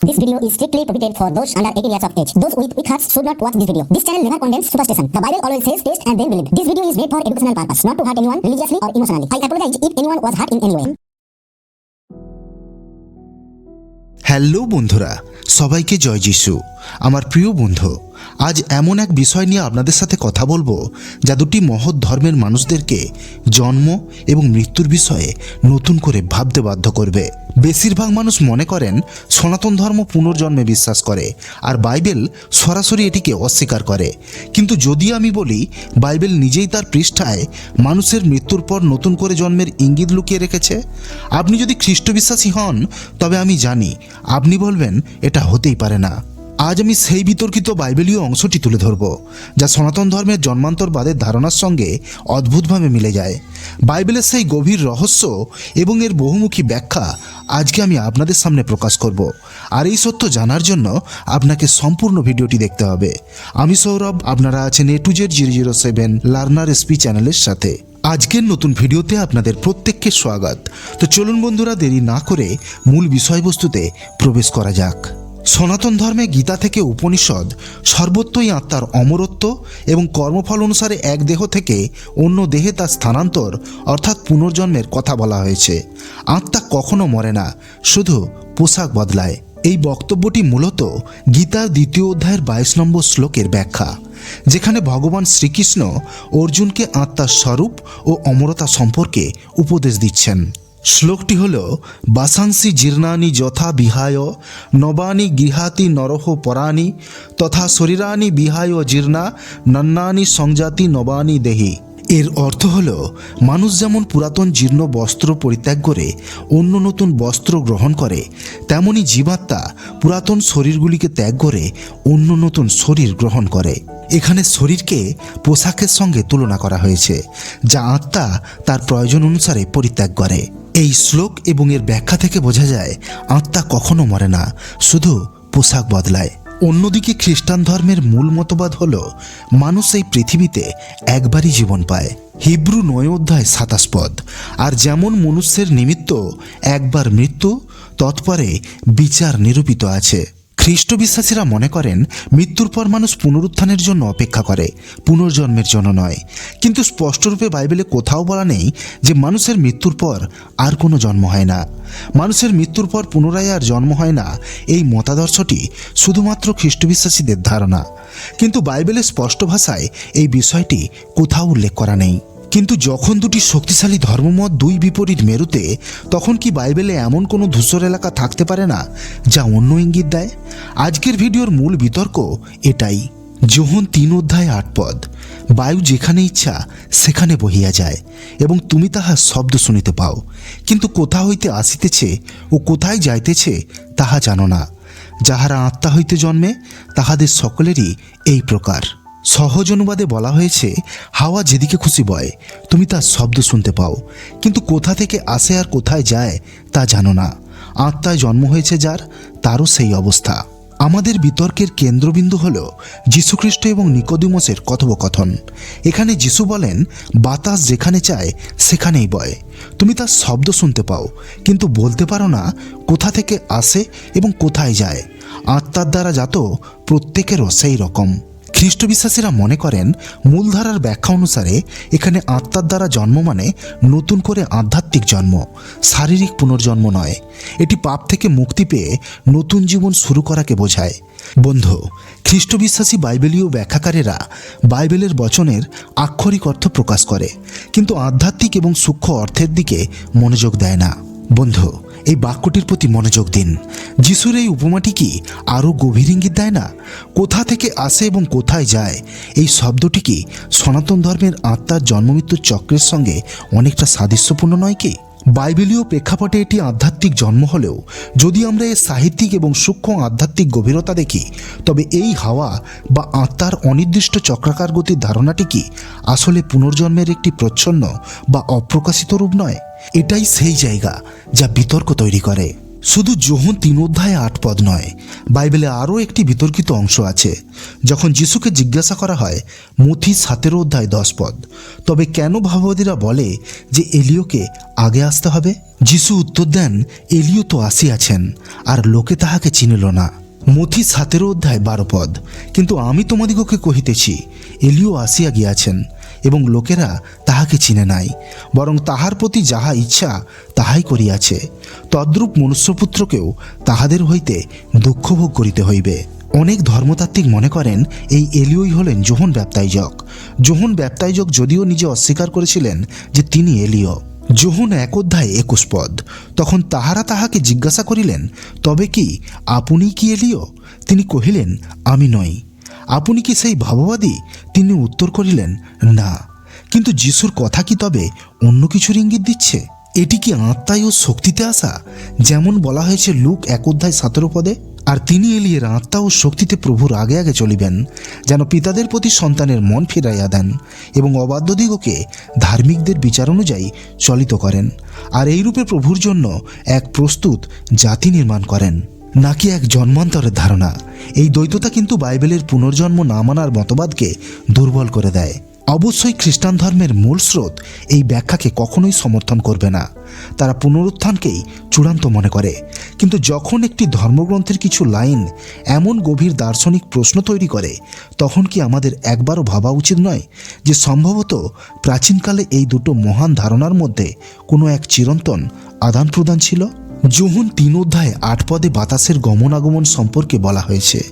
This video is strictly prohibited for those under 18 years of age. Those with weak hearts should not watch this video. This channel never condemns superstition. The Bible always says taste and then believe. This video is made for educational purpose, not to hurt anyone religiously or emotionally. I apologize if anyone was hurt in any way. Hello বন্ধুরা সবাইকে জয় যিশু আমার প্রিয় বন্ধু আজ এমন এক বিষয় নিয়ে আপনাদের সাথে কথা বলব, যা দুটি মহৎ ধর্মের মানুষদেরকে জন্ম এবং মৃত্যুর বিষয়ে নতুন করে ভাবতে বাধ্য করবে। বেশিরভাগ মানুষ মনে করেন, সনাতন ধর্ম পুনর্জন্মে বিশ্বাস করে, আর বাইবেল সরাসরি এটিকে অস্বীকার করে। কিন্তু যদি আমি বলি, বাইবেল নিজেই তার পৃষ্ঠায় মানুষের মৃত্যুর পর নতুন করে জন্মের ইঙ্গিত লুকিয়ে রেখেছে? আপনি যদি খ্রিস্ট বিশ্বাসী হন, তবে আমি জানি, আপনি বলবেন, এটা হতেই পারে না। আজ আমি সেই বিতর্কিত বাইবেলীয় অংশটি তুলে ধরব, যা সনাতন ধর্মের জন্মান্তরবাদের ধারণার সঙ্গে অদ্ভুতভাবে মিলে যায়। বাইবেলের সেই গভীর রহস্য এবং এর বহুমুখী ব্যাখ্যা আজকে আমি আপনাদের সামনে প্রকাশ করব। আর এই সত্য জানার জন্য আপনাকে সম্পূর্ণ ভিডিওটি দেখতে হবে। আমি সৌরভ, আপনারা আছেন A to Z zero zero seven learner SP চ্যানেলের সাথে। আজকের নতুন ভিডিওতে আপনাদের প্রত্যেককে স্বাগত। তো চলুন বন্ধুরা, দেরি না করে মূল বিষয়বস্তুতে প্রবেশ করা যাক। সনাতন ধর্মে গীতা থেকে উপনিষদ, সর্বত্রই আত্মার অমরত্ব এবং কর্মফল অনুসারে এক দেহ থেকে অন্য দেহে তার স্থানান্তর, অর্থাৎ পুনর্জন্মের কথা বলা হয়েছে। আত্মা কখনো মরে না, শুধু পোশাক বদলায়। এই বক্তব্যটি মূলত গীতার দ্বিতীয় অধ্যায়ের বাইশ নম্বর শ্লোকের ব্যাখ্যা, যেখানে ভগবান শ্রীকৃষ্ণ অর্জুনকে আত্মার স্বরূপ ও অমরতা সম্পর্কে উপদেশ দিচ্ছেন। শ্লোকটি হল বাসাংসি জীর্ণানি যথা বিহায়, নবানি গৃহাতি নরহ পরাণি, তথা শরীরানি বিহায় জীর্ণা, নন্নানি সংজাতি নবানি দেহি। এর অর্থ হল, মানুষ যেমন পুরাতন জীর্ণ বস্ত্র পরিত্যাগ করে, অন্য নতুন বস্ত্র গ্রহণ করে, তেমনি জীবাত্মা পুরাতন শরীরগুলিকে ত্যাগ করে, অন্য নতুন শরীর গ্রহণ করে। এখানে শরীরকে পোশাকের সঙ্গে তুলনা করা হয়েছে, যা আত্মা তার প্রয়োজন অনুসারে পরিত্যাগ করে। এই শ্লোক এবং এর ব্যাখ্যা থেকে বোঝা যায়, আত্মা কখনো মরে না, শুধু পোশাক বদলায়। অন্যদিকে খ্রিস্টান ধর্মের মূল মতবাদ হল, মানুষ এই পৃথিবীতে একবারই জীবন পায়। হিব্রু নয় অধ্যায় সাতাশ পদ। আর যেমন মনুষ্যের নিমিত্ত একবার মৃত্যু, তৎপরে বিচার নিরূপিত আছে। খ্রিস্ট বিশ্বাসীরা মনে করেন, মৃত্যুর পর মানুষ পুনরুত্থানের জন্য অপেক্ষা করে, পুনর্জন্মের জন্য নয়। কিন্তু স্পষ্টরূপে বাইবেলে কোথাও বলা নেই যে মানুষের মৃত্যুর পর আর কোনো জন্ম হয় না। মানুষের মৃত্যুর পর পুনরায় আর জন্ম হয় না, এই মতাদর্শটি শুধুমাত্র খ্রিস্ট বিশ্বাসীদের ধারণা। কিন্তু বাইবেলের স্পষ্ট ভাষায় এই বিষয়টি কোথাও উল্লেখ করা নেই। কিন্তু যখন দুটি শক্তিশালী ধর্মমত দুই বিপরীত মেরুতে, তখন কি বাইবেলে এমন কোনো ধূসর এলাকা থাকতে পারে না, যা অন্য ইঙ্গিত দেয়? আজকের ভিডিওর মূল বিতর্ক এটাই। যোহন তিন অধ্যায় আট পদ, বায়ু যেখানে ইচ্ছা, সেখানে বহিয়া যায়, এবং তুমি তাহার শব্দ শুনিতে পাও। কিন্তু কোথা হইতে আসিতেছে ও কোথায় যাইতেছে, তাহা জানো না। যাহারা আত্মা হইতে জন্মে, তাহাদের সকলেরই এই প্রকার। সহজ অনুবাদে বলা হয়েছে, হাওয়া যেদিকে খুশি বয়, তুমি তার শব্দ শুনতে পাও। কিন্তু কোথা থেকে আসে আর কোথায় যায়, তা জানো না। আত্মায় জন্ম হয়েছে যার, তারও সেই অবস্থা। আমাদের বিতর্কের কেন্দ্রবিন্দু হল যীশুখ্রিস্ট এবং নিকোদিমসের কথোপকথন। এখানে যিশু বলেন, বাতাস যেখানে চায়, সেখানেই বয়। তুমি তার শব্দ শুনতে পাও, কিন্তু বলতে পারো না কোথা থেকে আসে এবং কোথায় যায়। আত্মার দ্বারা যাত প্রত্যেকেরও সেই রকম। খ্রিস্ট বিশ্বাসীরা মনে করেন, মূলধারার ব্যাখ্যা অনুসারে এখানে আত্মার দ্বারা জন্ম মানে নতুন করে আধ্যাত্মিক জন্ম, শারীরিক পুনর্জন্ম নয়। এটি পাপ থেকে মুক্তি পেয়ে নতুন জীবন শুরু করাকে বোঝায়। বন্ধু খ্রিস্ট বিশ্বাসী বাইবেলীয় ব্যাখ্যাকারেরা বাইবেলের বচনের আক্ষরিক অর্থ প্রকাশ করে, কিন্তু আধ্যাত্মিক এবং সূক্ষ্ম অর্থের দিকে মনোযোগ দেয় না। বন্ধু এই বাক্যটির প্রতি মনোযোগ দিন। যিশুর এই উপমাটি কি আরও গভীর ইঙ্গিত দেয় না? কোথা থেকে আসে এবং কোথায় যায়? এই শব্দটি কি সনাতন ধর্মের আত্মার জন্মমৃত্যুর চক্রের সঙ্গে অনেকটা সাদৃশ্যপূর্ণ নয় কি? বাইবেলীয় প্রেক্ষাপটে এটি আধ্যাত্মিক জন্ম হলেও, যদি আমরা এর সাহিত্যিক এবং সূক্ষ্ম আধ্যাত্মিক গভীরতা দেখি, তবে এই হাওয়া বা আত্মার অনির্দিষ্ট চক্রাকার গতির ধারণাটি কি আসলে পুনর্জন্মের একটি প্রচ্ছন্ন বা অপ্রকাশিত রূপ নয়? এটাই সেই জায়গা যা বিতর্ক তৈরি করে। শুধু যোহন তিন অধ্যায়ে আট পদ নয়, বাইবেলে আরও একটি বিতর্কিত অংশ আছে, যখন যিশুকে জিজ্ঞাসা করা হয়, মথি সাতেরো অধ্যায় দশ পদ, তবে কেন ভাববাদীরা বলে যে এলিওকে আগে আসতে হবে? যিশু উত্তর দেন, এলিও তো আসিয়াছেন, আর লোকে তাহাকে চিনিল না। মথি সাতেরো অধ্যায় বারো পদ, কিন্তু আমি তোমাদিগকে কহিতেছি, এলিও আসিয়া গিয়াছেন এবং লোকেরা তাহাকে চিনে নাই, বরং তাহার প্রতি যাহা ইচ্ছা তাহাই করিয়াছে। তদ্রূপ মনুষ্যপুত্রকেও তাহাদের হইতে দুঃখভোগ করিতে হইবে। অনেক ধর্মতাত্ত্বিক মনে করেন, এই এলিওই হলেন জোহন ব্যাপ্তাইজক। জোহন ব্যাপ্তাইজক যদিও নিজে অস্বীকার করেছিলেন যে তিনি এলিও যোহন এক অধ্যায় একুশ পদ, তখন তাহারা তাহাকে জিজ্ঞাসা করিলেন, তবে কি আপনি কি এলিও তিনি কহিলেন, আমি নই। আপনি কি সেই ভাববাদী? তিনি উত্তর করিলেন, না। কিন্তু যিশুর কথা কি তবে অন্য কিছুর ইঙ্গিত দিচ্ছে? এটি কি আত্মায় ও শক্তিতে আসা? যেমন বলা হয়েছে লুক এক অধ্যায় সতেরো পদে, আর তিনি এলিয়ের আত্মা ও শক্তিতে প্রভুর আগে আগে চলিবেন, যেন পিতাদের প্রতি সন্তানের মন ফিরাইয়া দেন এবং অবাধ্যদিগকে ধার্মিকদের বিচার অনুযায়ী চলিত করেন, আর এইরূপে প্রভুর জন্য এক প্রস্তুত জাতি নির্মাণ করেন। নাকি এক জন্মান্তরের ধারণা? এই দ্বৈততা কিন্তু বাইবেলের পুনর্জন্ম না মানার মতবাদকে দুর্বল করে দেয়। অবশ্যই খ্রিস্টান ধর্মের মূল স্রোত এই ব্যাখ্যাকে কখনোই সমর্থন করবে না। তারা পুনরুত্থানকেই চূড়ান্ত মনে করে। কিন্তু যখন একটি ধর্মগ্রন্থের কিছু লাইন এমন গভীর দার্শনিক প্রশ্ন তৈরি করে, তখন কি আমাদের একবারও ভাবা উচিত নয় যে সম্ভবত প্রাচীনকালে এই দুটো মহান ধারণার মধ্যে কোনো এক চিরন্তন আদান প্রদান ছিল? যোহন তিন অধ্যায়ে আট পদে বাতাসের গমনাগমন সম্পর্কে বলা হয়েছে।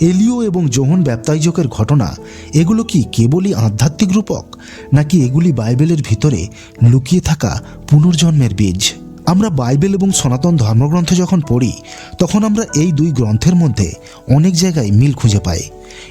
এলিও এবং যোহন ব্যাপ্তাইজকের ঘটনা, এগুলো কি কেবলই আধ্যাত্মিক রূপক, নাকি এগুলি বাইবেলের ভিতরে লুকিয়ে থাকা পুনর্জন্মের বীজ? আমরা বাইবেল এবং সনাতন ধর্মগ্রন্থ যখন পড়ি, তখন আমরা এই দুই গ্রন্থের মধ্যে অনেক জায়গায় মিল খুঁজে পাই।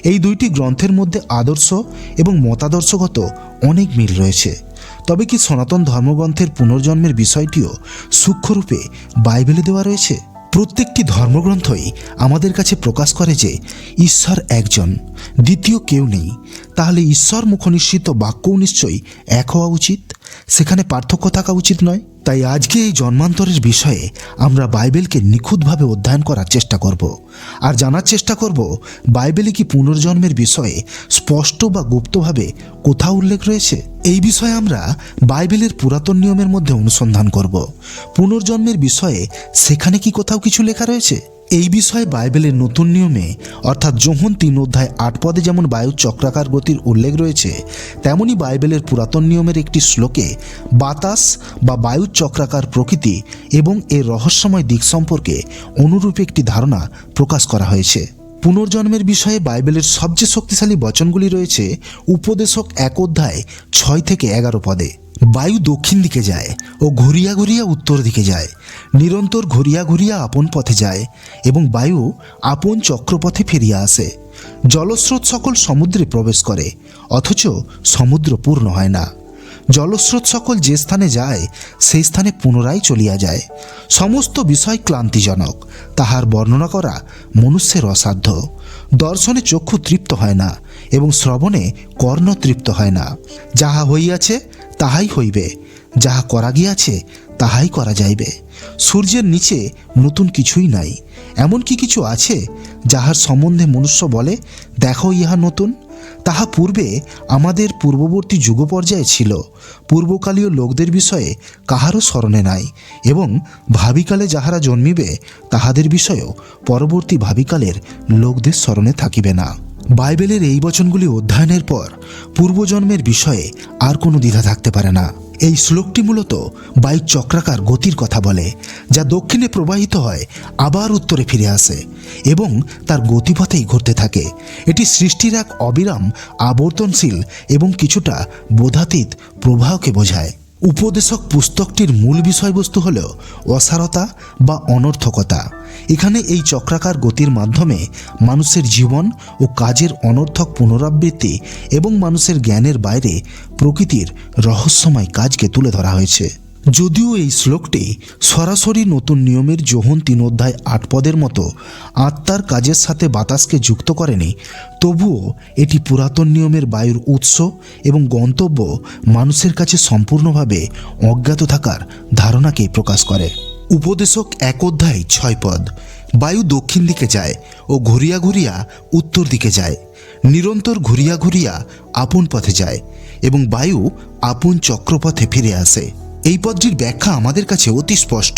এই দুইটি গ্রন্থের মধ্যে আদর্শ এবং মতাদর্শগত অনেক মিল রয়েছে। তবে কি সনাতন ধর্মগ্রন্থের পুনর্জন্মের বিষয়টিও সূক্ষ্মরূপে বাইবেলে দেওয়া রয়েছে? প্রত্যেকটি ধর্মগ্রন্থই আমাদের কাছে প্রকাশ করে যে ঈশ্বর একজন, দ্বিতীয় কেউ নেই। তাহলে ঈশ্বর মুখনিশ্চিত বাক্যও নিশ্চয়ই এক হওয়া উচিত? সেখানে পার্থক্য থাকা উচিত নয়। তাই আজকে এই জন্মান্তরের বিষয়ে আমরা বাইবেলকে নিখুঁতভাবে অধ্যয়ন করার চেষ্টা করব। আর জানার চেষ্টা করব, বাইবেলে কি পুনর্জন্মের বিষয়ে স্পষ্ট বা গুপ্তভাবে কোথাও উল্লেখ রয়েছে? এই বিষয়ে আমরা বাইবেলের পুরাতন নিয়মের মধ্যে অনুসন্ধান করব। পুনর্জন্মের বিষয়ে সেখানে কি কোথাও কিছু লেখা রয়েছে? এই বিষয়ে বাইবেলের নতুন নিয়মে, অর্থাৎ যোহন তিন অধ্যায় আট পদে যেমন বায়ু চক্রাকার গতির উল্লেখ রয়েছে, তেমনি বাইবেলের পুরাতন নিয়মের একটি শ্লোকে বাতাস বা বায়ু চক্রাকার প্রকৃতি এবং এর রহস্যময় দিক সম্পর্কে অনুরূপ একটি ধারণা প্রকাশ করা হয়েছে। পুনর্জন্মের বিষয়ে বাইবেলের সবচেয়ে শক্তিশালী বচনগুলি রয়েছে উপদেশক এক অধ্যায় ছয় থেকে এগারো পদে। বায়ু দক্ষিণ দিকে যায় ও ঘুরিয়া ঘুরিয়া উত্তর দিকে যায়। নিরন্তর ঘুরিয়া ঘুরিয়া আপন পথে যায় এবং বায়ু আপন চক্রপথে ফিরিয়া আসে। জলস্রোত সকল সমুদ্রে প্রবেশ করে, অথচ সমুদ্র পূর্ণ হয় না। জলস্রোত সকল যে স্থানে যায়, সেই স্থানে পুনরায় চলিয়া যায়। সমস্ত বিষয় ক্লান্তিজনক, তাহার বর্ণনা করা মনুষ্যের অসাধ্য। দর্শনে চক্ষু তৃপ্ত হয় না এবং শ্রবণে কর্ণ তৃপ্ত হয় না। যাহা হইয়াছে তাহাই হইবে, যাহা করা গিয়াছে তাহাই করা যাইবে। সূর্যের নিচে নতুন কিছুই নাই এমন কি কিছু আছে যাহার সম্বন্ধে মনুষ্য বলে, দেখো, ইহা নতুন। তাহা পূর্বে আমাদের পূর্ববর্তী যুগ পর্যায়ে ছিল, পূর্বকালীয় লোকদের বিষয়ে কাহারও স্মরণে নাই, এবং ভাবিকালে যাহারা জন্মিবে, তাহাদের বিষয়েও পরবর্তী ভাবিকালের লোকদের স্মরণে থাকিবে না। বাইবেলের এই বচনগুলি অধ্যয়নের পর পূর্বজন্মের বিষয়ে আর কোনো দ্বিধা থাকতে পারে না। এই শ্লোকটি মূলত বায়ু চক্রাকার গতির কথা বলে, যা দক্ষিণে প্রবাহিত হয়, আবার উত্তরে ফিরে আসে এবং তার গতিপথেই ঘুরতে থাকে। এটি সৃষ্টির এক অবিরাম আবর্তনশীল এবং কিছুটা বোধাতীত প্রবাহকে বোঝায়। উপদেশক পুস্তকটির মূল বিষয়বস্তু হল অসারতা বা অনর্থকতা। এখানে এই চক্রাকার গতির মাধ্যমে মানুষের জীবন ও কাজের অনর্থক পুনরাবৃত্তি এবং মানুষের জ্ঞানের বাইরে প্রকৃতির রহস্যময় কাজকে তুলে ধরা হয়েছে। যদিও এই শ্লোকটি সরাসরি নতুন নিয়মের যোহন তিন অধ্যায় আট পদের মতো আত্মার কাজের সাথে বাতাসকে যুক্ত করেনি, তবুও এটি পুরাতন নিয়মের বায়ুর উৎস এবং গন্তব্য মানুষের কাছে সম্পূর্ণভাবে অজ্ঞাত থাকার ধারণাকেই প্রকাশ করে। উপদেশক এক অধ্যায় ছয় পদ, বায়ু দক্ষিণ দিকে যায় ও ঘুরিয়া ঘুরিয়া উত্তর দিকে যায়, নিরন্তর ঘুরিয়া ঘুরিয়া আপন পথে যায় এবং বায়ু আপন চক্রপথে ফিরে আসে। এই পদটির ব্যাখ্যা আমাদের কাছে অতি স্পষ্ট।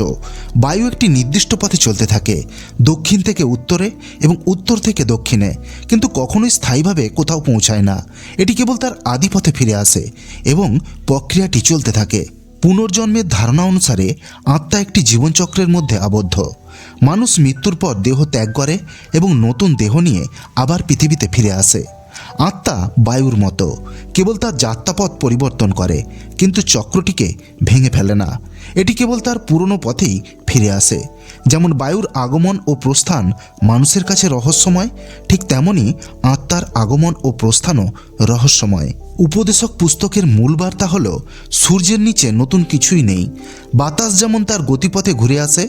বায়ু একটি নির্দিষ্ট পথে চলতে থাকে, দক্ষিণ থেকে উত্তরে এবং উত্তর থেকে দক্ষিণে, কিন্তু কখনোই স্থায়ীভাবে কোথাও পৌঁছায় না। এটি কেবল তার আদিপথে ফিরে আসে এবং প্রক্রিয়াটি চলতে থাকে। পুনর্জন্মের ধারণা অনুসারে আত্মা একটি জীবনচক্রের মধ্যে আবদ্ধ। মানুষ মৃত্যুর পর দেহ ত্যাগ করে এবং নতুন দেহ নিয়ে আবার পৃথিবীতে ফিরে আসে। আত্মা বায়ুর মতো। কেবল তার যাত্রাপথ পরিবর্তন করে, কিন্তু চক্রটিকে ভেঙে ফেলে না। এটি কেবল তার পুরনো পথেই ফিরে আসে। যেমন বায়ুর আগমন ও প্রস্থান মানুষের কাছে রহস্যময়, ঠিক তেমনি আত্মার আগমন ও প্রস্থানও রহস্যময়। উপদেশক পুস্তকের মূল বার্তা হল, সূর্যের নিচে নতুন কিছুই নেই। বাতাস যেমন তার গতিপথে ঘুরে আসে,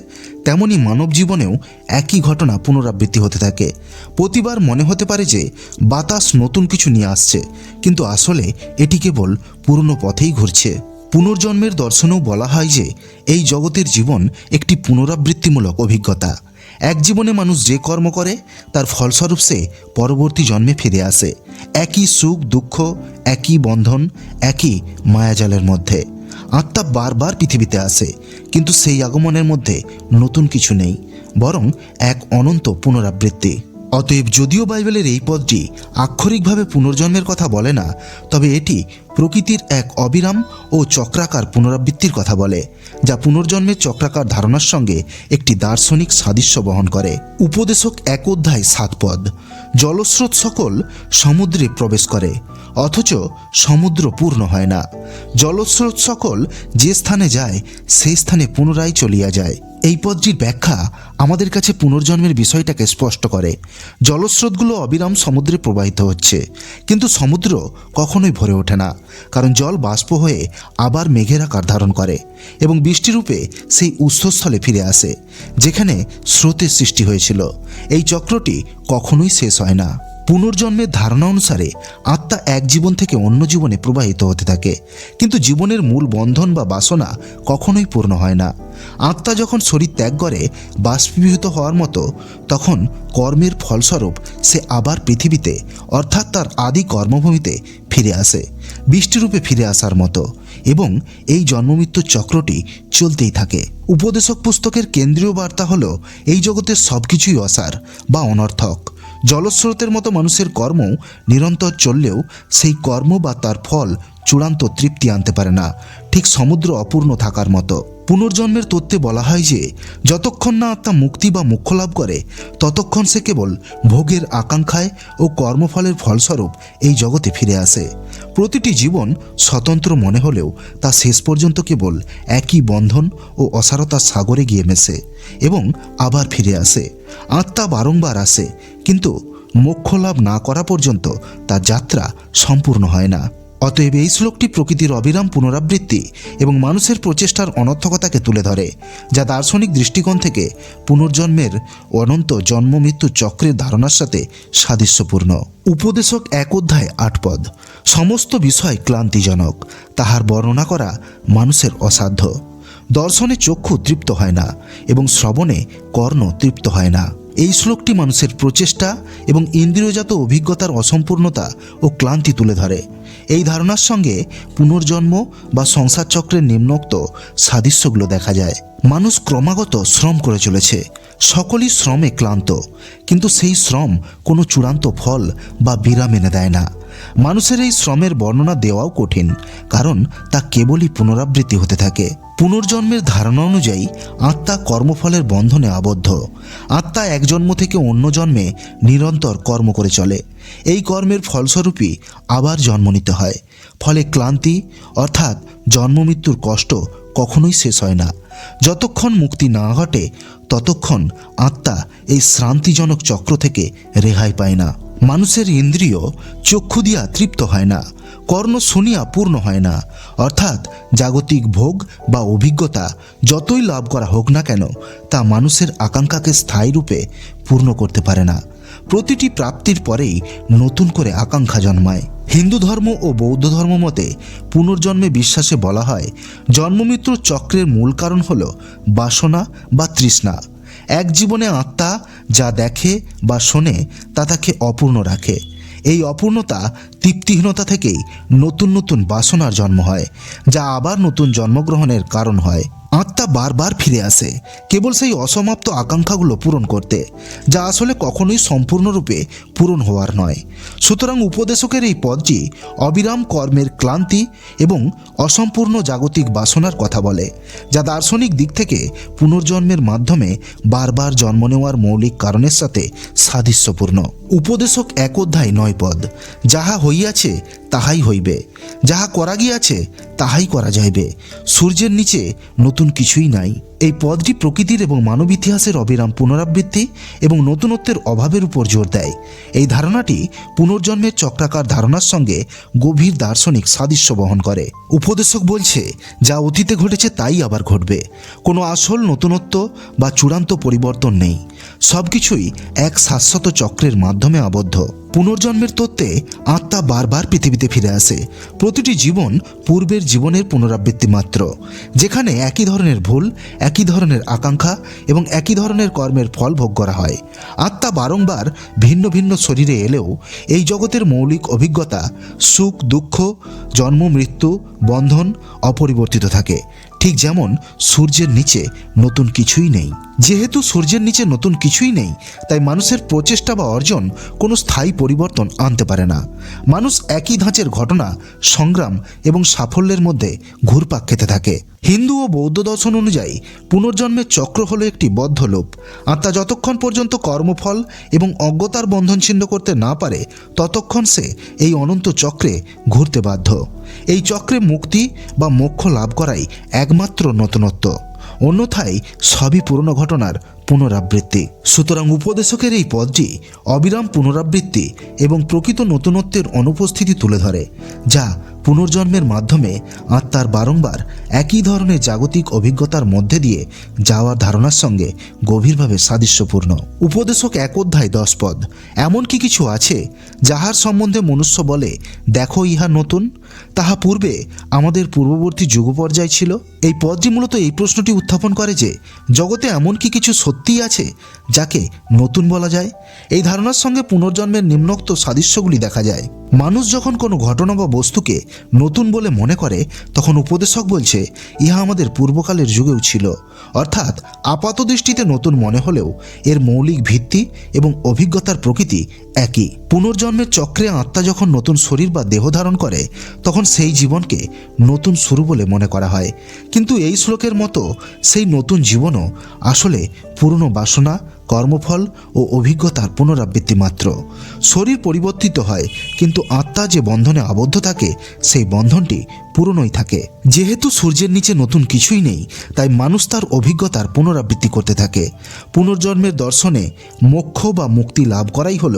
তেমনি মানব জীবনেও একই ঘটনা পুনরাবৃত্তি হতে থাকে। প্রতিবার মনে হতে পারে যে বাতাস নতুন কিছু নিয়ে আসছে, কিন্তু আসলে এটি কেবল পুরনো পথেই ঘুরছে। পুনর্জন্মের দর্শনেও বলা হয় যে, এই জগতের জীবন একটি পুনরাবৃত্তিমূলক অভিজ্ঞতা। এক জীবনে মানুষ যে কর্ম করে, তার ফলস্বরূপ সে পরবর্তী জন্মে ফিরে আসে। একই সুখ, দুঃখ, একই বন্ধন, একই মায়াজালের মধ্যে। আত্মা বারবার পৃথিবীতে আসে, কিন্তু সেই আগমনের মধ্যে নতুন কিছু নেই, বরং এক অনন্ত পুনরাবৃত্তি। অতএব যদিও বাইবেলের এই পদটি আক্ষরিকভাবে পুনর্জন্মের কথা বলে না, তবে এটি প্রকৃতির এক অবিরাম ও চক্রাকার পুনরাবৃত্তির কথা বলে, যা পুনর্জন্মের চক্রাকার ধারণার সঙ্গে একটি দার্শনিক সাদৃশ্য বহন করে। উপদেশক এক অধ্যায় সাত পদ, জলস্রোত সকল সমুদ্রে প্রবেশ করে, অথচ সমুদ্র পূর্ণ হয় না। জলস্রোত সকল যে স্থানে যায়, সেই স্থানে পুনরায় চলিয়া যায়। এই পদটির ব্যাখ্যা আমাদের কাছে পুনর্জন্মের বিষয়টাকে স্পষ্ট করে। জলস্রোতগুলো অবিরাম সমুদ্রে প্রবাহিত হচ্ছে। কিন্তু সমুদ্র কখনোই ভরে ওঠে না, কারণ জল বাষ্প হয়ে আবার মেঘের আকার ধারণ করে এবং বৃষ্টিরূপে সেই উৎসস্থলে ফিরে আসে, যেখানে স্রোতের সৃষ্টি হয়েছিল। এই চক্রটি কখনোই শেষ হয় না। পুনর্জন্মের ধারণা অনুসারে আত্মা এক জীবন থেকে অন্য জীবনে প্রবাহিত হতে থাকে, কিন্তু জীবনের মূল বন্ধন বা বাসনা কখনোই পূর্ণ হয় না। আত্মা যখন শরীর ত্যাগ করে, বাষ্পীভূত হওয়ার মতো, তখন কর্মের ফলস্বরূপ সে আবার পৃথিবীতে, অর্থাৎ তার আদি কর্মভূমিতে ফিরে আসে, বৃষ্টিরূপে ফিরে আসার মতো এবং এই জন্মমৃত্যুর চক্রটি চলতেই থাকে। উপদেশক পুস্তকের কেন্দ্রীয় বার্তা হল, এই জগতের সব কিছুই অসার বা অনর্থক। জলস্রোতের মতো মানুষের কর্ম নিরন্তর চললেও সেই কর্ম বা তার ফল চূড়ান্ত তৃপ্তি আনতে পারে না, ঠিক সমুদ্র অপূর্ণ থাকার মতো। পুনর্জন্মের তত্ত্বে বলা হয় যে, যতক্ষণ না আত্মা মুক্তি বা মোক্ষ লাভ করে, ততক্ষণ সে কেবল ভোগের আকাঙ্ক্ষায় ও কর্মফলের ফলস্বরূপ এই জগতে ফিরে আসে। প্রতিটি জীবন স্বতন্ত্র মনে হলেও তা শেষ পর্যন্ত কেবল একই বন্ধন ও অসারতার সাগরে গিয়ে মেশে এবং আবার ফিরে আসে। আত্মা বারংবার আসে, কিন্তু মোক্ষ লাভ না করা পর্যন্ত তার যাত্রা সম্পূর্ণ হয় না। অতএব এই শ্লোকটি প্রকৃতির অবিরাম পুনরাবৃত্তি এবং মানুষের প্রচেষ্টার অনর্থকতাকে তুলে ধরে, যা দার্শনিক দৃষ্টিকোণ থেকে পুনর্জন্মের অনন্ত জন্ম মৃত্যু চক্রের ধারণার সাথে সাদৃশ্যপূর্ণ। উপদেশক এক অধ্যায় আট পদ, সমস্ত বিষয় ক্লান্তিজনক, তাহার বর্ণনা করা মানুষের অসাধ্য। দর্শনে চক্ষু তৃপ্ত হয় না এবং শ্রবণে কর্ণ তৃপ্ত হয় না। এই শ্লোকটি মানুষের প্রচেষ্টা এবং ইন্দ্রিয়জাত অভিজ্ঞতার অসম্পূর্ণতা ও ক্লান্তি তুলে ধরে। এই ধারণার সঙ্গে পুনর্জন্ম বা সংসার চক্রের নিম্নোক্ত সাদৃশ্যগুলো দেখা যায়। মানুষ ক্রমাগত শ্রম করে চলেছে। সকলই শ্রমে ক্লান্ত, কিন্তু সেই শ্রম কোনো চূড়ান্ত ফল বা বিরাম এনে দেয় না। মানুষের এই শ্রমের বর্ণনা দেওয়াও কঠিন, কারণ তা কেবলই পুনরাবৃত্তি হতে থাকে। পুনর্জন্মের ধারণা অনুযায়ী আত্মা কর্মফলের বন্ধনে আবদ্ধ। আত্মা এক জন্ম থেকে অন্য জন্মে নিরন্তর কর্ম করে চলে। এই কর্মের ফলস্বরূপই আবার জন্ম নিতে হয়। ফলে ক্লান্তি, অর্থাৎ জন্মমৃত্যুর কষ্ট, কখনোই শেষ হয় না। যতক্ষণ মুক্তি না ঘটে, ততক্ষণ আত্মা এই শ্রান্তিজনক চক্র থেকে রেহাই পায় না। মানুষের ইন্দ্রিয় চক্ষু দিয়া তৃপ্ত হয় না। কর্ণ শুনিয়া পূর্ণ হয় না। অর্থাৎ জাগতিক ভোগ বা অভিজ্ঞতা যতই লাভ করা হোক না কেন, তা মানুষের আকাঙ্ক্ষাকে স্থায়ী রূপে পূর্ণ করতে পারে না। প্রতিটি প্রাপ্তির পরেই নতুন করে আকাঙ্ক্ষা জন্মায়। হিন্দু ধর্ম ও বৌদ্ধ ধর্ম মতে পুনর্জন্মে বিশ্বাসে বলা হয় জন্মমিত্র চক্রের মূল কারণ হল বাসনা বা তৃষ্ণা। এক জীবনে আত্মা যা দেখে বা শোনে তা তাকে অপূর্ণ রাখে। এই অপূর্ণতা, তৃপ্তিহীনতা থেকেই নতুন নতুন বাসনার জন্ম হয়, যা আবার নতুন জন্মগ্রহণের কারণ হয়। আত্মা বারবার ফিরে আসে, কেবল সেই অসমাপ্ত আকাঙ্ক্ষাগুলো পূরণ করতে, যা আসলে কখনোই সম্পূর্ণরূপে পূরণ হওয়ার নয়। সুতরাং উপদেশকের এই পদটি অবিরাম কর্মের ক্লান্তি এবং অসম্পূর্ণ জাগতিক বাসনার কথা বলে, যা দার্শনিক দিক থেকে পুনর্জন্মের মাধ্যমে বারবার জন্ম নেওয়ার মৌলিক কারণের সাথে সাদৃশ্যপূর্ণ। উপদেশক এক অধ্যায় নয় পদ, যাহা হইয়াছে তাহাই হইবে। যাহা করা গিয়াছে তাহাই করা যাইবে। সূর্যের নিচে নতুন কিছুই নাই। এই পদটি প্রকৃতির এবং মানব ইতিহাসের অবিরাম পুনরাবৃত্তি এবং নতুনত্বের অভাবের উপর জোর দেয়। এই ধারণাটি পুনর্জন্মের চক্রাকার ধারণার সঙ্গে গভীর দার্শনিক সাদৃশ্য বহন করে। উপদেশক বলছে, যা অতীতে ঘটেছে তাই আবার ঘটবে। কোনো আসল নতুনত্ব বা চূড়ান্ত পরিবর্তন নেই। সবকিছুই এক শাশ্বত চক্রের মাধ্যমে আবদ্ধ। পুনর্জন্মের তত্ত্বে আত্মা বারবার পৃথিবীতে ফিরে আসে। প্রতিটি জীবন পূর্বের জীবনের পুনরাবৃত্তি মাত্র। যেখানে একই ধরনের ভুল একই ধরনের আকাঙ্ক্ষা এবং একই ধরনের কর্মের ফল ভোগ করা হয়। আত্মা বারংবার ভিন্ন ভিন্ন শরীরে এলেও এই জগতের মৌলিক অভিজ্ঞতা সুখ, দুঃখ, জন্ম, মৃত্যু, বন্ধন অপরিবর্তিত থাকে। ঠিক যেমন সূর্যের নিচে নতুন কিছুই নেই। যেহেতু সূর্যের নিচে নতুন কিছুই নেই, তাই মানুষের প্রচেষ্টা বা অর্জন কোনো স্থায়ী পরিবর্তন আনতে পারে না। মানুষ একই ধাঁচের ঘটনা, সংগ্রাম এবং সাফল্যের মধ্যে ঘুরপাক খেতে থাকে। হিন্দু ও বৌদ্ধ দর্শন অনুযায়ী পুনর্জন্মের চক্র হলো একটি বদ্ধ লোপ। আত্মা যতক্ষণ পর্যন্ত কর্মফল এবং অজ্ঞতার বন্ধন ছিন্ন করতে না পারে, ততক্ষণ সে এই অনন্ত চক্রে ঘুরতে বাধ্য। এই চক্রে মুক্তি বা মোক্ষ লাভ করাই একমাত্র নতুনত্ব। অন্যথায় সবই পুরনো ঘটনার পুনরাবৃত্তি। সুতরাং উপদেশকের এই পদটি অবিরাম পুনরাবৃত্তি এবং প্রকৃত নতুনত্বের অনুপস্থিতি তুলে ধরে, যা পুনর্জন্মের মাধ্যমে আত্মার বারংবার একই ধরনের জাগতিক অভিজ্ঞতার মধ্যে দিয়ে যাওয়ার ধারণার সঙ্গে গভীরভাবে সাদৃশ্যপূর্ণ। উপদেশক এক অধ্যায় দশ পদ এমন কি কিছু আছে যাহার সম্বন্ধে মনুষ্য বলে, দেখো, ইহা নতুন তাহা পূর্বে আমাদের পূর্ববর্তী যুগ পর্যায় ছিল। এই পদটি মূলত এই প্রশ্নটি উত্থাপন করে যে, জগতে এমন কি কিছু সত্যিই আছে, যাকে নতুন বলা যায়? এই ধারণার সঙ্গে পুনর্জন্মের নিম্নোক্ত সাদৃশ্যগুলি দেখা যায়। মানুষ যখন কোনো ঘটনা বা বস্তুকে নতুন বলে মনে করে, তখন উপদেশক বলছে, ইহা আমাদের পূর্বকালের যুগেও ছিল। অর্থাৎ আপাত দৃষ্টিতে নতুন মনে হলেও এর মৌলিক ভিত্তি এবং অভিজ্ঞতার প্রকৃতি একই। পুনর্জন্মের চক্রে আত্মা যখন নতুন শরীর বা দেহ ধারণ করে, তখন সেই জীবনকে নতুন শুরু বলে মনে করা হয়। কিন্তু এই শ্লোকের মতো সেই নতুন জীবনও আসলে পুরনো বাসনা কর্মফল ও অভিজ্ঞতার পুনরাবৃত্তি মাত্র। শরীর পরিবর্তিত হয়, কিন্তু আত্মা যে বন্ধনে আবদ্ধ থাকে, সেই বন্ধনটি পুরনোই থাকে। যেহেতু সূর্যের নিচে নতুন কিছুই নেই, তাই মানুষ তার অভিজ্ঞতার পুনরাবৃত্তি করতে থাকে। পুনর্জন্মের দর্শনে মোক্ষ বা মুক্তি লাভ করাই হল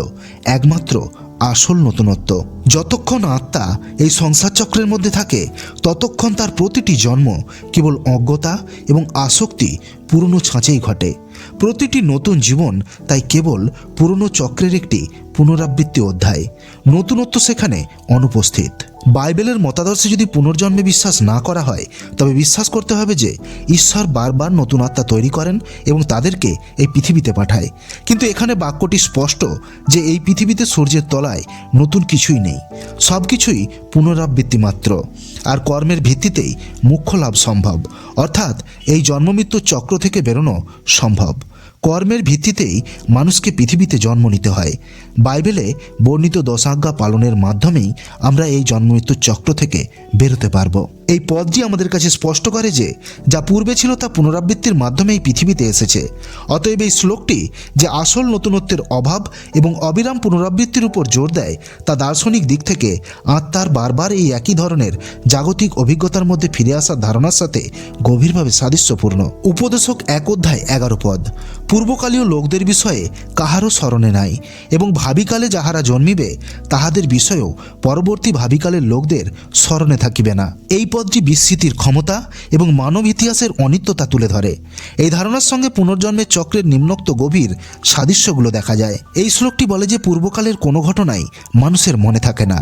একমাত্র আসল নতুনত্ব। যতক্ষণ আত্মা এই সংসার চক্রের মধ্যে থাকে, ততক্ষণ তার প্রতিটি জন্ম কেবল অজ্ঞতা এবং আসক্তি পুরনো ছাঁচেই ঘটে। প্রতিটি নতুন জীবন তাই কেবল পুরনো চক্রের একটি পুনরাবৃত্তি অধ্যায়। নতুনত্ব সেখানে অনুপস্থিত। বাইবেলের মতাদর্শে যদি পুনর্জন্মে বিশ্বাস না করা হয়, তবে বিশ্বাস করতে হবে যে ঈশ্বর বারবার নতুন আত্মা তৈরি করেন এবং তাদেরকে এই পৃথিবীতে পাঠায়। কিন্তু এখানে বাক্যটি স্পষ্ট যে এই পৃথিবীতে সূর্যের তলায় নতুন কিছুই নেই। সব কিছুই পুনরাবৃত্তি মাত্র। আর কর্মের ভিত্তিতেই মুখ্য লাভ সম্ভব। অর্থাৎ এই জন্মমৃত্যুর চক্র থেকে বেরোনো সম্ভব। কর্মের ভিত্তিতেই মানুষকে পৃথিবীতে জন্ম নিতে হয়। বাইবেলে বর্ণিত দশাজ্ঞা পালনের মাধ্যমেই আমরা এই জন্মমৃত্যুর চক্র থেকে বেরোতে পারব। এই পদটি আমাদের কাছে স্পষ্ট করে যে, যা পূর্বে ছিল তা পুনরাবৃত্তির মাধ্যমেই পৃথিবীতে এসেছে। অতএব এই শ্লোকটি যে আসল নতুনত্বের অভাব এবং অবিরাম পুনরাবৃত্তির উপর জোর দেয়, তা দার্শনিক দিক থেকে আত্মার বারবার এই একই ধরনের জাগতিক অভিজ্ঞতার মধ্যে ফিরে আসার ধারণার সাথে গভীরভাবে সাদৃশ্যপূর্ণ। উপদেশক এক অধ্যায় এগারো পদ পূর্বকালীয় লোকদের বিষয়ে কাহারও স্মরণে নাই এবং ভাবিকালে যাহারা জন্মিবে, তাহাদের বিষয়েও পরবর্তী ভাবিকালের লোকদের স্মরণে থাকিবে না। এই পদটি বিস্মৃতির ক্ষমতা এবং মানব ইতিহাসের অনিত্যতা তুলে ধরে। এই ধারণার সঙ্গে পুনর্জন্মের চক্রের নিম্নোক্ত গভীর সাদৃশ্যগুলো দেখা যায়। এই শ্লোকটি বলে যে, পূর্বকালের কোনো ঘটনাই মানুষের মনে থাকে না।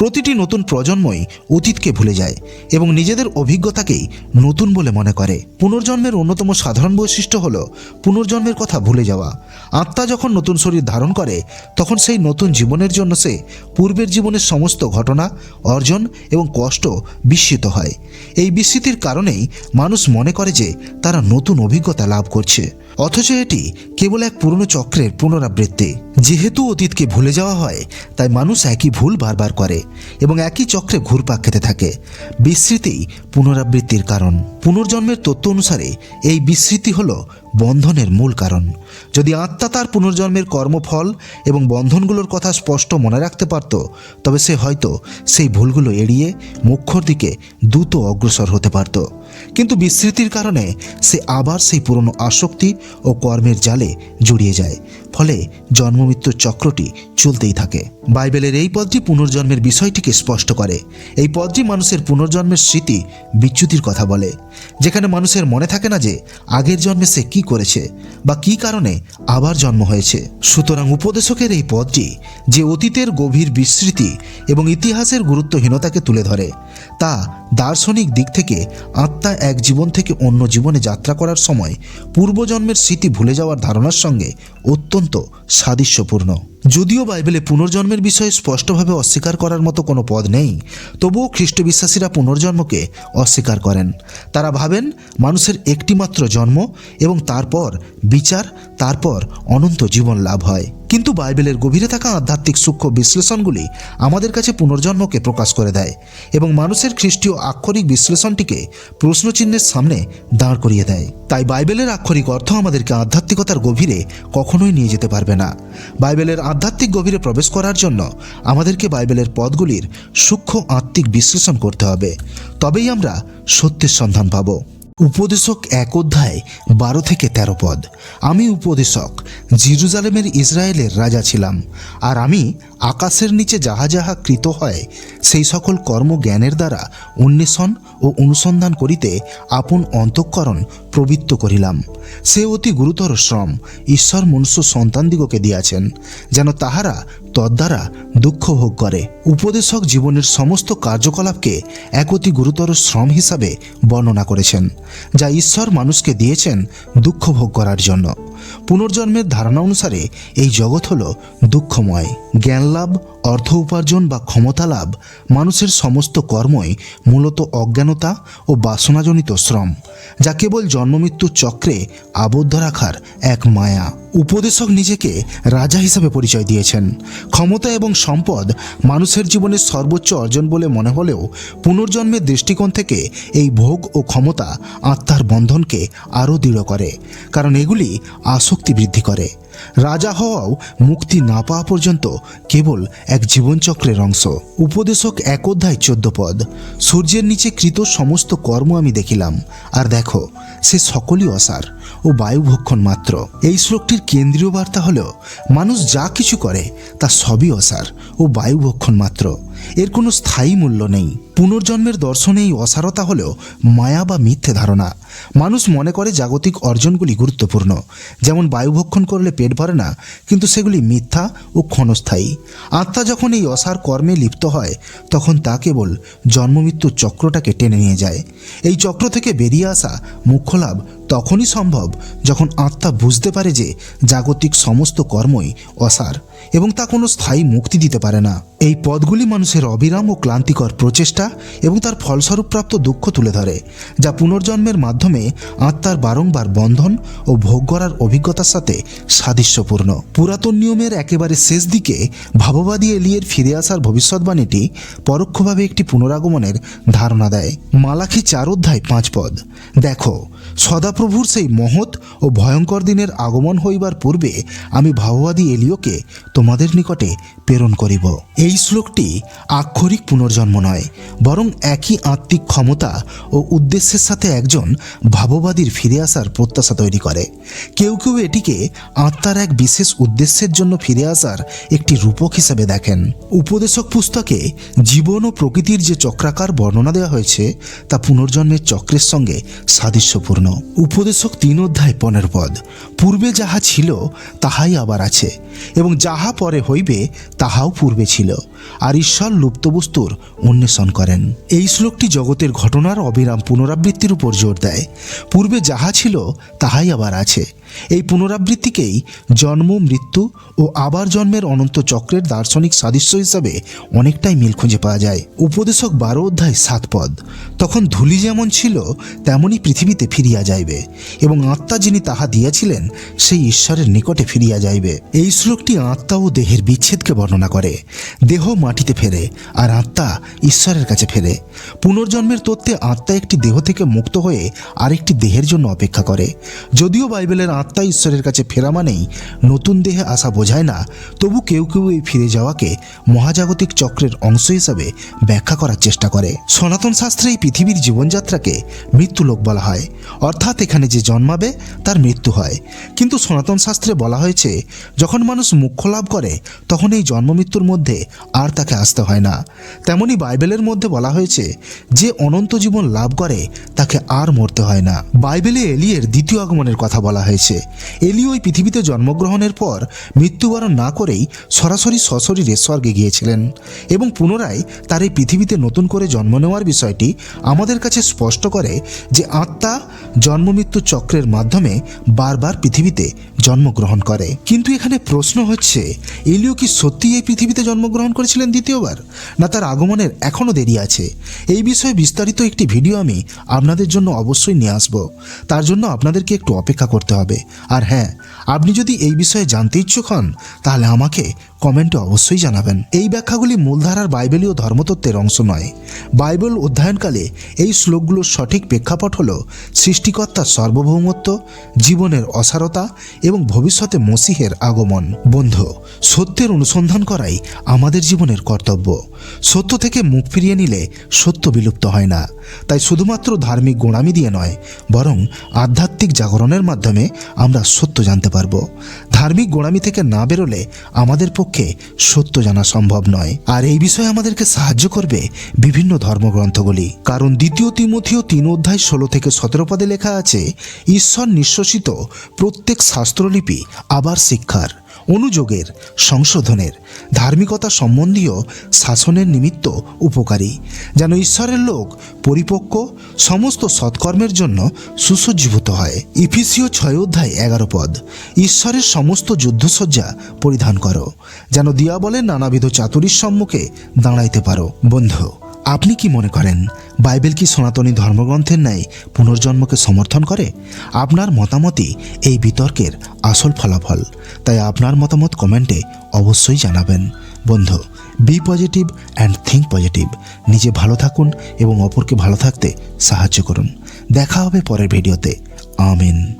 প্রতিটি নতুন প্রজন্মই অতীতকে ভুলে যায় এবং নিজেদের অভিজ্ঞতাকেই নতুন বলে মনে করে। পুনর্জন্মের অন্যতম সাধারণ বৈশিষ্ট্য হল পুনর্জন্মের কথা ভুলে যাওয়া। আত্মা যখন নতুন শরীর ধারণ করে, তখন সেই নতুন জীবনের জন্য সে পূর্বের জীবনের সমস্ত ঘটনা, অর্জন এবং কষ্ট বিস্মিত হয়। এই বিস্মৃতির কারণেই মানুষ মনে করে যে তারা নতুন অভিজ্ঞতা লাভ করছে। অথচ এটি কেবল এক পুরনো চক্রের পুনরাবৃত্তি। যেহেতু অতীতকে ভুলে যাওয়া হয়, তাই মানুষ একই ভুল বারবার করে। এবং একই চক্রে ঘুরপাক খেতে থাকে। বিস্মৃতি পুনরাবৃত্তির কারণ। পুনর্জন্মের তত্ত্ব অনুসারে এই বিস্মৃতি হল বন্ধনের মূল কারণ। যদি আত্মা তার পুনর্জন্মের কর্মফল এবং বন্ধনগুলোর কথা স্পষ্ট মনে রাখতে পারত, তবে সে হয়তো সেই ভুলগুলো এড়িয়ে মুখ্যর দিকে দ্রুত অগ্রসর হতে পারত। কিন্তু বিস্মৃতির কারণে সে আবার সেই পুরনো আসক্তি ও কর্মের জালে জড়িয়ে যায়, ফলে জন্মমৃত্যুর চক্রটি চলতেই থাকে। বাইবেলের এই পদটি পুনর্জন্মের বিষয়টিকে স্পষ্ট করে। এই পদটি মানুষের পুনর্জন্মের স্মৃতি বিচ্যুতির কথা বলে, যেখানে মানুষের মনে থাকে না যে আগের জন্মে সে কি করেছে বা কি কারণে আবার জন্ম হয়েছে? সুতরাং উপদেশকের এই পদটি যে অতীতের গভীর বিস্মৃতি এবং ইতিহাসের গুরুত্বহীনতাকে তুলে ধরে, তা দার্শনিক দিক থেকে আত্মা এক জীবন থেকে অন্য জীবনে যাত্রা করার সময় পূর্বজন্মের স্মৃতি ভুলে যাওয়ার ধারণার সঙ্গে অত্যন্ত সাদৃশ্যপূর্ণ। যদিও বাইবেলে পুনর্জন্মের বিষয়ে স্পষ্টভাবে অস্বীকার করার মতো কোনো পদ নেই, তবুও খ্রিস্ট বিশ্বাসীরা পুনর্জন্মকে অস্বীকার করেন। তারা ভাবেন মানুষের একটিমাত্র জন্ম এবং তারপর বিচার, তারপর অনন্ত জীবন লাভ হয়। কিন্তু বাইবেলের গভীরে থাকা আধ্যাত্মিক সূক্ষ্ম বিশ্লেষণগুলি আমাদের কাছে পুনর্জন্মকে প্রকাশ করে দেয় এবং মানুষের খ্রিস্টীয় আক্ষরিক বিশ্লেষণটিকে প্রশ্নচিহ্নের সামনে দাঁড় করিয়ে দেয়। তাই বাইবেলের আক্ষরিক অর্থ আমাদেরকে আধ্যাত্মিকতার গভীরে কখনোই নিয়ে যেতে পারবে না। বাইবেলের আধ্যাত্মিক গভীরে প্রবেশ করার জন্য আমাদেরকে বাইবেলের পদগুলির সূক্ষ্ম আত্মিক বিশ্লেষণ করতে হবে। তবেই আমরা সত্যের সন্ধান পাবো। উপদেশক এক অধ্যায় বারো থেকে তেরো পদ। আমি উপদেশক, জিরুজালেমের ইসরায়েলের রাজা ছিলাম, আর আমি আকাশের নিচে যাহা যাহা কৃত হয়, সেই সকল কর্ম জ্ঞানের দ্বারা অন্বেষণ ও অনুসন্ধান করিতে আপন অন্তঃকরণ প্রবৃত্ত করিলাম। সে অতি গুরুতর শ্রম ঈশ্বর মনুষ্য সন্তানদিগকে দিয়াছেন, যেন তাহারা তদ্বারা দুঃখ ভোগ করে। উপদেশক জীবনের সমস্ত কার্যকলাপকে এক অতি গুরুতর শ্রম হিসাবে বর্ণনা করেছেন, যা ঈশ্বর মানুষকে দিয়েছেন দুঃখ ভোগ করার জন্য। পুনর্জন্মের ধারণা অনুসারে এই জগৎ হল দুঃখময়। জ্ঞান লাভ, অর্থ উপার্জন বা ক্ষমতা লাভ মানুষের সমস্ত কর্মই মূলত অজ্ঞানতা ও বাসনাজনিত শ্রম, যা কেবল জন্মমৃত্যুর চক্রে আবদ্ধ রাখার এক মায়া। উপদেশক নিজেকে রাজা হিসাবে পরিচয় দিয়েছেন। ক্ষমতা এবং সম্পদ মানুষের জীবনের সর্বোচ্চ অর্জন বলে মনে হলেও পুনর্জন্মের দৃষ্টিকোণ থেকে এই ভোগ ও ক্ষমতা আত্মার বন্ধনকে আরও দৃঢ় করে, কারণ এগুলি আসক্তি বৃদ্ধি করে। রাজা হওয়াও মুক্তি না পাওয়া পর্যন্ত কেবল এক জীবনচক্রের অংশ। উপদেশক এক অধ্যায় চোদ্দ পদ। সূর্যের নিচে কৃত সমস্ত কর্ম আমি দেখিলাম। আর দেখো, সে সকলই অসার ও বায়ুভক্ষণ মাত্র। এই শ্লোকটির কেন্দ্রীয় বার্তা হল, মানুষ যা কিছু করে, তা সবই অসার ও বায়ুভক্ষণ মাত্র। এর কোনো স্থায়ী মূল্য নেই। পুনর্জন্মের দর্শনে এই অসারতা হল মায়া বা মিথ্যে ধারণা। মানুষ মনে করে জাগতিক অর্জনগুলি গুরুত্বপূর্ণ। যেমন বায়ুভক্ষণ করলে পেট ভরে না, কিন্তু সেগুলি মিথ্যা ও ক্ষণস্থায়ী। আত্মা যখন এই অসার কর্মে লিপ্ত হয়, তখন তা কেবল জন্মমৃত্যুর চক্রটাকে টেনে নিয়ে যায়। এই চক্র থেকে বেরিয়ে আসা মুখ্য লাভ তখনই সম্ভব যখন আত্মা বুঝতে পারে যে জাগতিক সমস্ত কর্মই অসার এবং তা কোনো স্থায়ী মুক্তি দিতে পারে না। এই পদগুলি মানুষের অবিরাম ও ক্লান্তিকর প্রচেষ্টা এবং তার ফলস্বরূপ প্রাপ্ত দুঃখ তুলে ধরে, যা পুনর্জন্মের মাধ্যমে আত্মার বারংবার বন্ধন ও ভোগ করার অভিজ্ঞতার সাথে সাদৃশ্যপূর্ণ। পুরাতন নিয়মের একেবারে শেষ দিকে ভাববাদী এলিয়ের ফিরে আসার ভবিষ্যৎবাণীটি পরোক্ষভাবে একটি পুনরাগমনের ধারণা দেয়। মালাখি চার অধ্যায় পাঁচ পদ। দেখো সদাপ্রভুর সেই মহৎ ও ভয়ঙ্কর দিনের আগমন হইবার পূর্বে আমি ভাববাদী এলিওকে তোমাদের নিকটে প্রেরণ করিব। এই শ্লোকটি আক্ষরিক পুনর্জন্ম নয়, বরং একই আত্মিক ক্ষমতা ও উদ্দেশ্যের সাথে একজন ভাববাদীর ফিরে আসার প্রত্যাশা তৈরি করে। কেউ কেউ এটিকে আত্মার এক বিশেষ উদ্দেশ্যের জন্য ফিরে আসার একটি রূপক হিসেবে দেখেন। উপদেশক পুস্তকে জীবন ও প্রকৃতির যে চক্রাকার বর্ণনা দেওয়া হয়েছে, তা পুনর্জন্মের চক্রের সঙ্গে সাদৃশ্যপূর্ণ। উপদেশক তিন অধ্যায় পনেরো পদ, পূর্বে যাহা ছিল, তাহাই আবার আছে, এবং যাহা পরে হইবে তাহাও পূর্বে ছিল। আর ঈশ্বর লুপ্ত বস্তুর অন্বেষণ করেন। এই শ্লোকটি জগতের ঘটনার অবিরাম পুনরাবৃত্তির উপর জোর দেয়। পূর্বে যাহা ছিল, তাহাই আবার আছে। এই পুনরাবৃত্তিকেই জন্ম, মৃত্যু ও আবার জন্মের অনন্ত চক্রের দার্শনিক সাদৃশ্য হিসাবে অনেকটাই মিল খুঁজে পাওয়া যায়। উপদেশক বারো অধ্যায় সাত পদ। তখন ধূলি যেমন ছিল তেমনই পৃথিবীতে ফিরিয়া যাইবে এবং আত্মা যিনি তাহা দিয়াছিলেন, সেই ঈশ্বরের নিকটে ফিরিয়া যাইবে। এই শ্লোকটি আত্মা ও দেহের বিচ্ছেদকে বর্ণনা করে। দেহ মাটিতে ফেরে আর আত্মা ঈশ্বরের কাছে ফেরে পুনর্জন্মের তত্ত্বে আত্মা একটি দেহ থেকে মুক্ত হয়ে আরেকটি দেহের জন্য অপেক্ষা করে। যদিও বাইবেলের আত্মা ঈশ্বরের কাছে ফেরা মানেই নতুন দেহে আসা বোঝায় না, তবু কেউ কেউ এই ফিরে যাওয়াকে মহাজাগতিক চক্রের অংশ হিসাবে ব্যাখ্যা করার চেষ্টা করে। সনাতন শাস্ত্রে এই পৃথিবীর জীবনযাত্রাকে মৃত্যুলোক বলা হয়। অর্থাৎ এখানে যে জন্মাবে, তার মৃত্যু হয়। কিন্তু সনাতন শাস্ত্রে বলা হয়েছে, যখন মানুষ মুখ্য লাভ করে, তখন এই জন্ম মৃত্যুর মধ্যে আর তাকে আসতে হয় না। তেমনি বাইবেলের মধ্যে বলা হয়েছে যে অনন্ত জীবন লাভ করে, তাকে আর মরতে হয় না। বাইবেলে এলিয়ের দ্বিতীয় আগমনের কথা বলা হয়েছে। এলি ওই পৃথিবীতে জন্মগ্রহণের পর মৃত্যুবরণ না করেই সরাসরি সশরীরে স্বর্গে গিয়েছিলেন এবং পুনরায় তার এই পৃথিবীতে নতুন করে জন্ম নেওয়ার বিষয়টি আমাদের কাছে স্পষ্ট করে যে আত্মা জন্ম মৃত্যু চক্রের মাধ্যমে বারবার পৃথিবীতে জন্মগ্রহণ করে। কিন্তু এখানে প্রশ্ন হচ্ছে, এলিও কি সত্যি এই পৃথিবীতে জন্মগ্রহণ করেছিলেন দ্বিতীয়বার? না, তার আগমনের এখনও দেরি আছে। এই বিষয়ে বিস্তারিত একটি ভিডিও আমি আপনাদের জন্য অবশ্যই নিয়ে আসব। তার জন্য আপনাদেরকে একটু অপেক্ষা করতে হবে। আর হ্যাঁ আপনি যদি এই বিষয়ে জানতে ইচ্ছুক হন, তাহলে আমাকে কমেন্টে অবশ্যই জানাবেন। এই ব্যাখ্যাগুলি মূলধারার বাইবেলীয় ধর্মতত্ত্বের অংশ নয়। বাইবেল অধ্যয়নকালে এই শ্লোকগুলোর সঠিক প্রেক্ষাপট হল সৃষ্টিকর্তার সার্বভৌমত্ব, জীবনের অসারতা এবং ভবিষ্যতে মসিহের আগমন। বন্ধু, সত্যের অনুসন্ধান করাই আমাদের জীবনের কর্তব্য। সত্য থেকে মুখ ফিরিয়ে নিলে সত্য বিলুপ্ত হয় না। তাই শুধুমাত্র ধার্মিক গোড়ামি দিয়ে নয়, বরং আধ্যাত্মিক জাগরণের মাধ্যমে আমরা সত্য জানতে পারব। ধার্মিক গোড়ামি থেকে না বেরোলে আমাদের পক্ষে সত্য জানা সম্ভব নয়। আর এই বিষয়ে আমাদেরকে সাহায্য করবে বিভিন্ন ধর্মগ্রন্থগুলি। কারণ দ্বিতীয় তিমথিও তিন অধ্যায় ষোলো থেকে সতেরো পদে লেখা আছে, ঈশ্বর নিঃশ্বসিত প্রত্যেক শাস্ত্রলিপি আবার শিক্ষার। অনুযোগের, সংশোধনের, ধার্মিকতা সম্বন্ধীয় শাসনের নিমিত্ত উপকারী, যেন ঈশ্বরের লোক পরিপক্ক, সমস্ত সৎকর্মের জন্য সুসজ্জীভূত হয়। ইফিসীয় ছয় অধ্যায় এগারো পদ, ঈশ্বরের সমস্ত যুদ্ধসজ্জা পরিধান করো, যেন দিয়াবলের নানাবিধ চাতুরীর সম্মুখে দাঁড়াইতে পারো। বন্ধু আপনি কি মনে করেন, বাইবেল কি সনাতনী ধর্মগ্রন্থের ন্যায় পুনর্জন্মকে সমর্থন করে? আপনার মতামতই এই বিতর্কের আসল ফলাফল। তাই আপনার মতামত কমেন্টে অবশ্যই জানাবেন। বন্ধু be positive and think positive নিজে ভালো থাকুন এবং অপরকে ভালো থাকতে সাহায্য করুন। দেখা হবে পরের ভিডিওতে। আমিন।